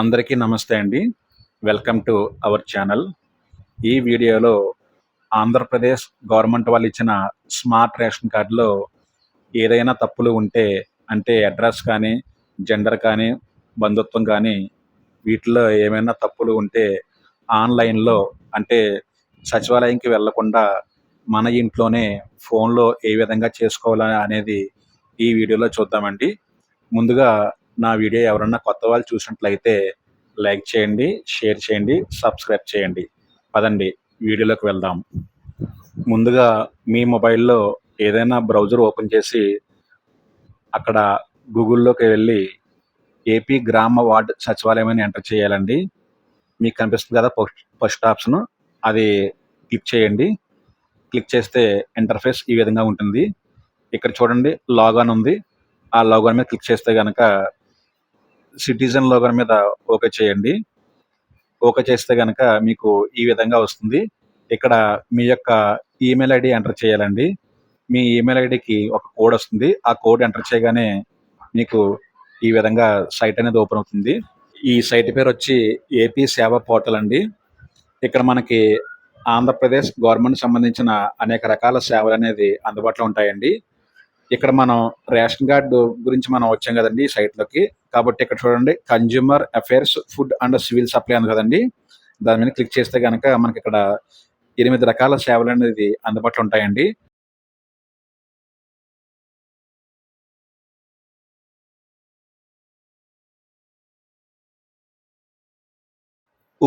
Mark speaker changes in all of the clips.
Speaker 1: అందరికీ నమస్తే అండి వెల్కమ్ టు అవర్ ఛానల్ ఈ వీడియోలో ఆంధ్రప్రదేశ్ గవర్నమెంట్ వాళ్ళు ఇచ్చిన స్మార్ట్ రేషన్ కార్డులో ఏదైనా తప్పులు ఉంటే అంటే అడ్రస్ కానీ జెండర్ కానీ బంధుత్వం కానీ వీటిలో ఏమైనా తప్పులు ఉంటే ఆన్లైన్లో అంటే సచివాలయంకి వెళ్లకుండా మన ఇంట్లోనే ఫోన్లో ఏ విధంగా చేసుకోవాలని అనేది ఈ వీడియోలో చూద్దామండి ముందుగా నా వీడియో ఎవరన్నా కొత్త వాళ్ళు చూసినట్లయితే లైక్ చేయండి షేర్ చేయండి సబ్స్క్రైబ్ చేయండి పదండి వీడియోలోకి వెళ్దాం ముందుగా మీ మొబైల్లో ఏదైనా బ్రౌజర్ ఓపెన్ చేసి అక్కడ గూగుల్లోకి వెళ్ళి ఏపీ గ్రామ వార్డ్ సచివాలయం అని ఎంటర్ చేయాలండి మీకు కనిపిస్తుంది కదా ఫస్ట్ ఆప్షన్ అది క్లిక్ చేయండి క్లిక్ చేస్తే ఇంటర్ఫేస్ ఈ విధంగా ఉంటుంది ఇక్కడ చూడండి లాగాన్ ఉంది ఆ లాగాన్ మీద క్లిక్ చేస్తే కనుక సిటిజన్ లోగన్ మీద ఓకే చేయండి ఓకే చేస్తే కనుక మీకు ఈ విధంగా వస్తుంది ఇక్కడ మీ యొక్క ఈమెయిల్ ఐడి ఎంటర్ చేయాలండి మీ ఈమెయిల్ ఐడికి ఒక కోడ్ వస్తుంది ఆ కోడ్ ఎంటర్ చేయగానే మీకు ఈ విధంగా సైట్ అనేది ఓపెన్ అవుతుంది ఈ సైట్ పేరు వచ్చి ఏపీ సేవా పోర్టల్ అండి ఇక్కడ మనకి ఆంధ్రప్రదేశ్ గవర్నమెంట్ సంబంధించిన అనేక రకాల సేవలు అనేది అందుబాటులో ఉంటాయండి ఇక్కడ మనం రేషన్ కార్డు గురించి మనం వచ్చాం కదండి సైట్ లోకి కాబట్టి ఇక్కడ చూడండి consumer affairs food and civil supply అని కదండి దాని మీద క్లిక్ చేస్తే కనుక మనకి ఇక్కడ ఎనిమిది రకాల సేవలు అనేది అందుబాటులో ఉంటాయండి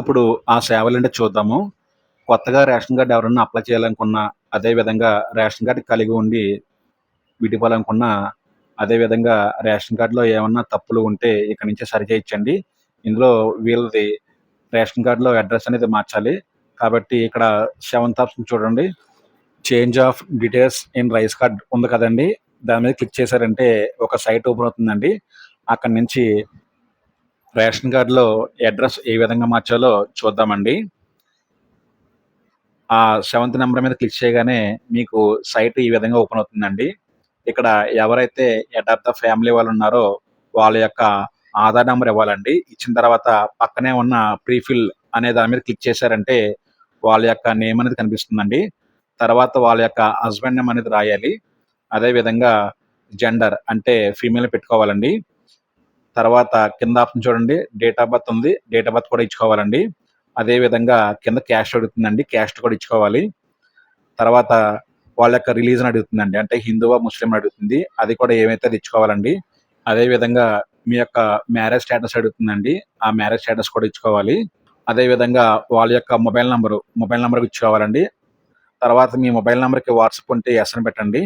Speaker 1: ఇప్పుడు ఆ సేవలంటే చూద్దాము కొత్తగా రేషన్ కార్డు ఎవరన్నా అప్లై చేయాలనుకున్నా అదేవిధంగా రేషన్ కార్డు కలిగి ఉండి అదే అదేవిధంగా రేషన్ కార్డులో ఏమన్నా తప్పులు ఉంటే ఇక్కడ నుంచే సరిచేయించండి ఇందులో వీళ్ళది రేషన్ కార్డులో అడ్రస్ అనేది మార్చాలి కాబట్టి ఇక్కడ సెవెంత్ ఆప్షన్ చూడండి change of details in rice card ఉంది కదండి దాని మీద క్లిక్ చేశారంటే ఒక సైట్ ఓపెన్ అవుతుందండి అక్కడ నుంచి రేషన్ కార్డులో అడ్రస్ ఏ విధంగా మార్చాలో చూద్దామండి ఆ సెవెంత్ నెంబర్ మీద క్లిక్ చేయగానే మీకు సైట్ ఈ విధంగా ఓపెన్ అవుతుందండి ఇక్కడ ఎవరైతే హెడ్ ఆఫ్ ద ఫ్యామిలీ వాళ్ళు ఉన్నారో వాళ్ళ యొక్క ఆధార్ నెంబర్ ఇవ్వాలండి ఇచ్చిన తర్వాత పక్కనే ఉన్న ప్రీఫిల్ అనే దాని మీద క్లిక్ చేశారంటే వాళ్ళ యొక్క నేమ్ అనేది కనిపిస్తుందండి తర్వాత వాళ్ళ యొక్క హస్బెండ్ నేమ్ అనేది రాయాలి అదేవిధంగా జెండర్ అంటే ఫీమేల్ పెట్టుకోవాలండి తర్వాత కింద ఆప్షన్ చూడండి డేట్ ఆఫ్ బర్త్ ఉంది డేట్ ఆఫ్ బర్త్ కూడా ఇచ్చుకోవాలండి అదేవిధంగా కింద క్యాష్ అడుగుతుందండి క్యాష్ కూడా ఇచ్చుకోవాలి తర్వాత వాళ్ళ యొక్క రిలీజన్ అడుగుతుందండి అంటే హిందువా ముస్లిం అడుగుతుంది అది కూడా ఏమైతే తెచ్చుకోవాలండి అదే అదేవిధంగా మీ యొక్క మ్యారేజ్ స్టేటస్ అడుగుతుందండి ఆ మ్యారేజ్ స్టేటస్ కూడా ఇచ్చుకోవాలి అదేవిధంగా వాళ్ళ యొక్క మొబైల్ నెంబరు మొబైల్ నెంబర్కి ఇచ్చుకోవాలండి తర్వాత మీ మొబైల్ నెంబర్కి వాట్సాప్ ఉంటే ఎస్ఎన్ పెట్టండి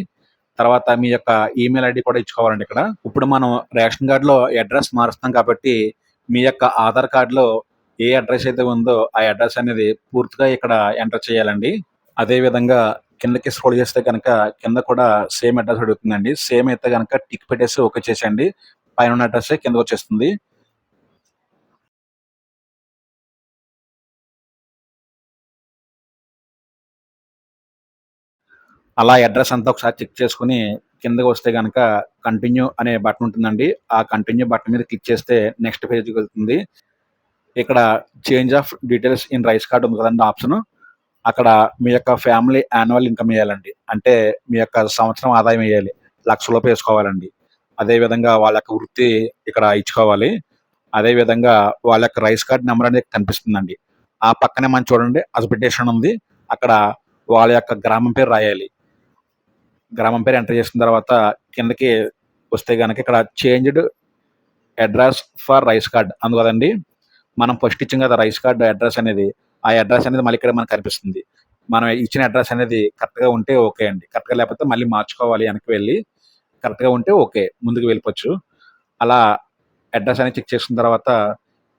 Speaker 1: తర్వాత మీ యొక్క ఈమెయిల్ ఐడి కూడా ఇచ్చుకోవాలండి ఇక్కడ ఇప్పుడు మనం రేషన్ కార్డులో అడ్రస్ మారుస్తాం కాబట్టి మీ యొక్క ఆధార్ కార్డులో ఏ అడ్రస్ అయితే ఉందో ఆ అడ్రస్ అనేది పూర్తిగా ఇక్కడ ఎంటర్ చేయాలండి అదేవిధంగా కిందకి స్క్రోల్ చేస్తే కనుక కింద కూడా సేమ్ అడ్రస్ అడుగుతుందండి సేమ్ అయితే కనుక టిక్ పెట్టేసి ఓకే చేసేయండి పైన ఉన్న అడ్రస్ కింద వచ్చేస్తుంది అలా అడ్రస్ అంతా ఒకసారి చెక్ చేసుకుని కిందకి వస్తే కనుక కంటిన్యూ అనే బటన్ ఉంటుందండి ఆ కంటిన్యూ బటన్ మీద క్లిక్ చేస్తే నెక్స్ట్ పేజ్కి వెళ్తుంది ఇక్కడ change of details in rice card ఉంది కదండి ఆప్షన్ అక్కడ మీ యొక్క ఫ్యామిలీ యాన్యువల్ ఇన్కమ్ వేయాలండి అంటే మీ యొక్క సంవత్సరం ఆదాయం వేయాలి లక్షలోపు వేసుకోవాలండి అదేవిధంగా వాళ్ళ యొక్క వృత్తి ఇక్కడ ఇచ్చుకోవాలి అదేవిధంగా వాళ్ళ యొక్క రైస్ కార్డ్ నెంబర్ అనేది కనిపిస్తుందండి ఆ పక్కనే మనం చూడండి అసబిటేషన్ ఉంది అక్కడ వాళ్ళ యొక్క గ్రామం పేరు రాయాలి గ్రామం పేరు ఎంటర్ చేసిన తర్వాత కిందకి వస్తే కనుక ఇక్కడ changed address for rice card అందుకదండి మనం ఫస్ట్ ఇచ్చిన కదా రైస్ కార్డ్ అడ్రస్ అనేది ఆ అడ్రస్ అనేది మళ్ళీ ఇక్కడ మనకు కనిపిస్తుంది మనం ఇచ్చిన అడ్రస్ అనేది కరెక్ట్గా ఉంటే ఓకే అండి కరెక్ట్గా లేకపోతే మళ్ళీ మార్చుకోవాలి వెనక్కి వెళ్ళి కరెక్ట్గా ఉంటే ఓకే ముందుకు వెళ్ళిపోవచ్చు అలా అడ్రస్ అనేది చెక్ చేసిన తర్వాత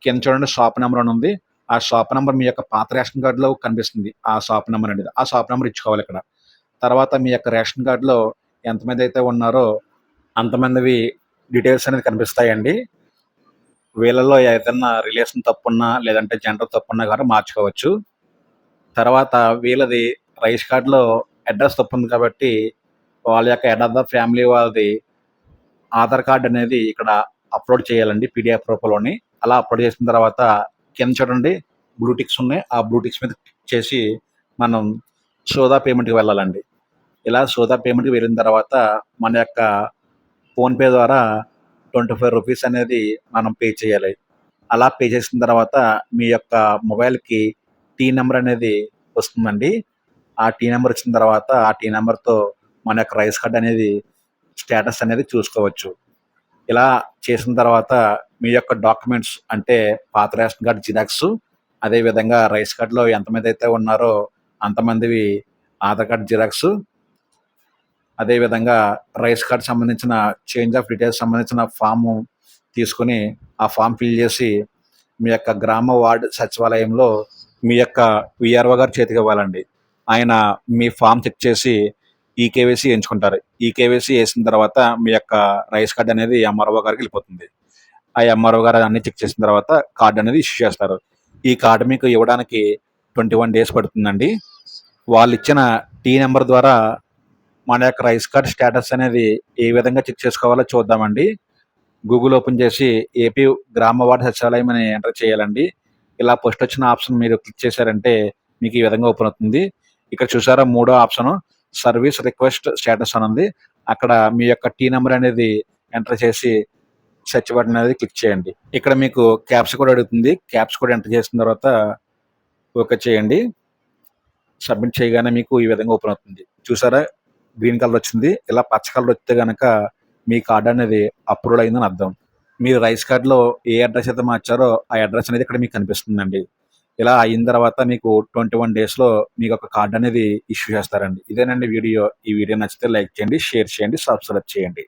Speaker 1: కింద చూడండి షాప్ నెంబర్ అని ఉంది ఆ షాప్ నెంబర్ మీ యొక్క పాత రేషన్ కార్డులో కనిపిస్తుంది ఆ షాప్ నెంబర్ అనేది ఆ షాప్ నెంబర్ ఇచ్చుకోవాలి ఇక్కడ తర్వాత మీ యొక్క రేషన్ కార్డులో ఎంతమంది అయితే ఉన్నారో అంతమందివి డీటెయిల్స్ అనేది కనిపిస్తాయండి వీళ్ళలో ఏదైనా రిలేషన్ తప్పున్నా లేదంటే జెండర్ తప్పున్నా కానీ మార్చుకోవచ్చు తర్వాత వీళ్ళది రైస్ కార్డులో అడ్రస్ తప్పుంది కాబట్టి వాళ్ళ యొక్క హెడ్ ఫ్యామిలీ వాళ్ళది ఆధార్ కార్డు అనేది ఇక్కడ అప్లోడ్ చేయాలండి పీడిఎఫ్ రూపంలోని అలా అప్లోడ్ చేసిన తర్వాత కింద చూడండి బ్లూటిక్స్ ఉన్నాయి ఆ బ్లూటిక్స్ మీద చేసి మనం సోదా పేమెంట్కి వెళ్ళాలండి ఇలా సోదా పేమెంట్కి వెళ్ళిన తర్వాత మన యొక్క ఫోన్పే ద్వారా ట్వంటీ ఫైవ్ రూపీస్ అనేది మనం పే చేయాలి అలా పే చేసిన తర్వాత మీ యొక్క మొబైల్కి టీ నెంబర్ అనేది వస్తుందండి ఆ టీ నెంబర్ వచ్చిన తర్వాత ఆ టీ నెంబర్తో మన యొక్క రైస్ కార్డ్ అనేది స్టేటస్ అనేది చూసుకోవచ్చు ఇలా చేసిన తర్వాత మీ యొక్క డాక్యుమెంట్స్ అంటే పాత రేషన్ కార్డ్ జిరాక్స్ అదేవిధంగా రైస్ కార్డులో ఎంతమంది అయితే ఉన్నారో అంతమందివి ఆధార్ కార్డ్ జిరాక్స్ అదేవిధంగా రైస్ కార్డ్ సంబంధించిన చేంజ్ ఆఫ్ డీటెయిల్స్ సంబంధించిన ఫాము తీసుకుని ఆ ఫామ్ ఫిల్ చేసి మీ యొక్క గ్రామ వార్డ్ సచివాలయంలో మీ యొక్క విఆర్ఓ గారు చేతికి ఇవ్వాలండి ఆయన మీ ఫామ్ చెక్ చేసి ఈకేవైసీ ఎంచుకుంటారు ఈకేవైసీ వేసిన తర్వాత మీ యొక్క రైస్ కార్డ్ అనేది ఎంఆర్ఓ గారికి వెళ్ళిపోతుంది ఆ ఎంఆర్ఓ గారు అన్ని చెక్ చేసిన తర్వాత కార్డు అనేది ఇష్యూ చేస్తారు ఈ కార్డు మీకు ఇవ్వడానికి ట్వంటీ వన్ డేస్ పడుతుందండి వాళ్ళు ఇచ్చిన టీ నెంబర్ ద్వారా మన యొక్క రైస్ కార్డ్ స్టేటస్ అనేది ఏ విధంగా చెక్ చేసుకోవాలో చూద్దామండి గూగుల్ ఓపెన్ చేసి ఏపీ గ్రామ వార్డు సచివాలయం అని ఎంటర్ చేయాలండి ఇలా పోస్ట్ వచ్చిన ఆప్షన్ మీరు క్లిక్ చేశారంటే మీకు ఈ విధంగా ఓపెన్ అవుతుంది ఇక్కడ చూసారా మూడో ఆప్షన్ సర్వీస్ రిక్వెస్ట్ స్టేటస్ అని ఉంది అక్కడ మీ యొక్క టీ నెంబర్ అనేది ఎంటర్ చేసి సెర్చ్ బటన్ అనేది క్లిక్ చేయండి ఇక్కడ మీకు క్యాప్స్ కూడా అడుగుతుంది క్యాప్స్ కూడా ఎంటర్ చేసిన తర్వాత ఓకే చేయండి సబ్మిట్ చేయగానే మీకు ఈ విధంగా ఓపెన్ అవుతుంది చూసారా గ్రీన్ కలర్ వచ్చింది ఇలా పచ్చ కలర్ వస్తే కనుక మీ కార్డ్ అనేది అప్రూవల్ అయిందని అర్థం మీరు రైస్ కార్డులో ఏ అడ్రస్ అయితే మార్చారో ఆ అడ్రస్ అనేది ఇక్కడ మీకు కనిపిస్తుందండి ఇలా అయిన తర్వాత మీకు ట్వంటీ వన్ డేస్లో మీకు ఒక కార్డు అనేది ఇష్యూ చేస్తారండి ఇదేనండి వీడియో ఈ వీడియో నచ్చితే లైక్ చేయండి షేర్ చేయండి సబ్స్క్రైబ్ చేయండి